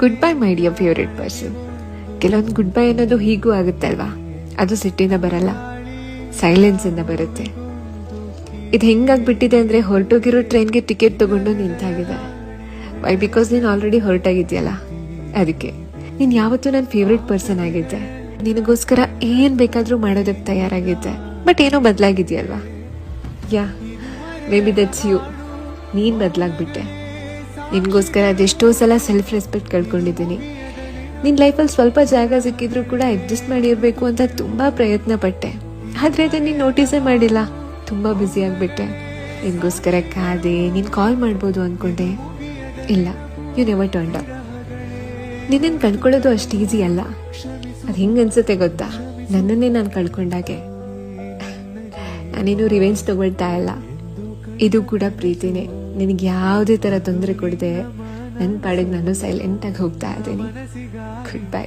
Good bye my dear favourite person ಕೆಲವೊಂದು good bye ಅನ್ನೋದು ಹೀಗೂ ಆಗುತ್ತೆ ಅಲ್ವಾ? ಅದು ಸಿಟ್ಟಿಂದ ಬರಲ್ಲ ಸೈಲೆನ್ಸಿಂದ ಬರುತ್ತೆ. ಇದು ಹೆಂಗಾಗ್ಬಿಟ್ಟಿದೆ ಅಂದರೆ ಹೊರಟೋಗಿರೋ ಟ್ರೈನ್ಗೆ ಟಿಕೆಟ್ ತೊಗೊಂಡು ನಿಂತಾಗಿದೆ. ವೈ ಬಿಕಾಸ್ ನೀನು ಆಲ್ರೆಡಿ ಹೊರಟಾಗಿದ್ಯಲ್ಲ? ಅದಕ್ಕೆ. ನೀನು ಯಾವತ್ತೂ ನನ್ನ ಫೇವ್ರೆಟ್ ಪರ್ಸನ್ ಆಗಿದ್ದೆ. ನಿನಗೋಸ್ಕರ ಏನು ಬೇಕಾದರೂ ಮಾಡೋದಕ್ಕೆ ತಯಾರಾಗಿದ್ದೆ. ಬಟ್ ಏನೋ ಬದಲಾಗಿದ್ಯಲ್ವಾ? Yeah maybe that's you ನೀನು ಬದಲಾಗ್ಬಿಟ್ಟೆ. ನಿನಗೋಸ್ಕರ ಅದೆಷ್ಟೋ ಸಲ ಸೆಲ್ಫ್ ರೆಸ್ಪೆಕ್ಟ್ ಕಳ್ಕೊಂಡಿದ್ದೀನಿ. ನಿನ್ನ ಲೈಫಲ್ಲಿ ಸ್ವಲ್ಪ ಜಾಗ ಸಿಕ್ಕಿದ್ರು ಕೂಡ ಅಡ್ಜಸ್ಟ್ ಮಾಡಿರಬೇಕು ಅಂತ ತುಂಬ ಪ್ರಯತ್ನ ಪಟ್ಟೆ. ಆದರೆ ಅದನ್ನು ನೀನು ನೋಟಿಸೇ ಮಾಡಿಲ್ಲ. ತುಂಬ ಬ್ಯುಸಿ ಆಗಿಬಿಟ್ಟೆ. ನಿನಗೋಸ್ಕರ ಕಾದೆ, ನೀನು ಕಾಲ್ ಮಾಡ್ಬೋದು ಅಂದ್ಕೊಂಡೆ ಇಲ್ಲ ಯು ನೆವರ್ ಟರ್ನ್ ಅಪ್ ನಿನ್ನನ್ನು ಕಳ್ಕೊಳ್ಳೋದು ಅಷ್ಟು ಈಸಿ ಅಲ್ಲ. ಅದು ಹೆಂಗೆ ಅನ್ಸುತ್ತೆ ಗೊತ್ತಾ? ನನ್ನನ್ನೇ ನಾನು ಕಳ್ಕೊಂಡಾಗೆ. ನಾನೇನು ರಿವೆಂಜ್ ತಗೊಳ್ತಾ ಇಲ್ಲ. ಇದು ಕೂಡ ಪ್ರೀತಿನೇ. ನಿನಗೆ ಯಾವುದೇ ಥರ ತೊಂದರೆ ಕೊಡದೆ ನನ್ನ ಪಾಡಿಗೆ ನಾನು ಸೈಲೆಂಟಾಗಿ ಹೋಗ್ತಾ ಇದ್ದೀನಿ. Good bye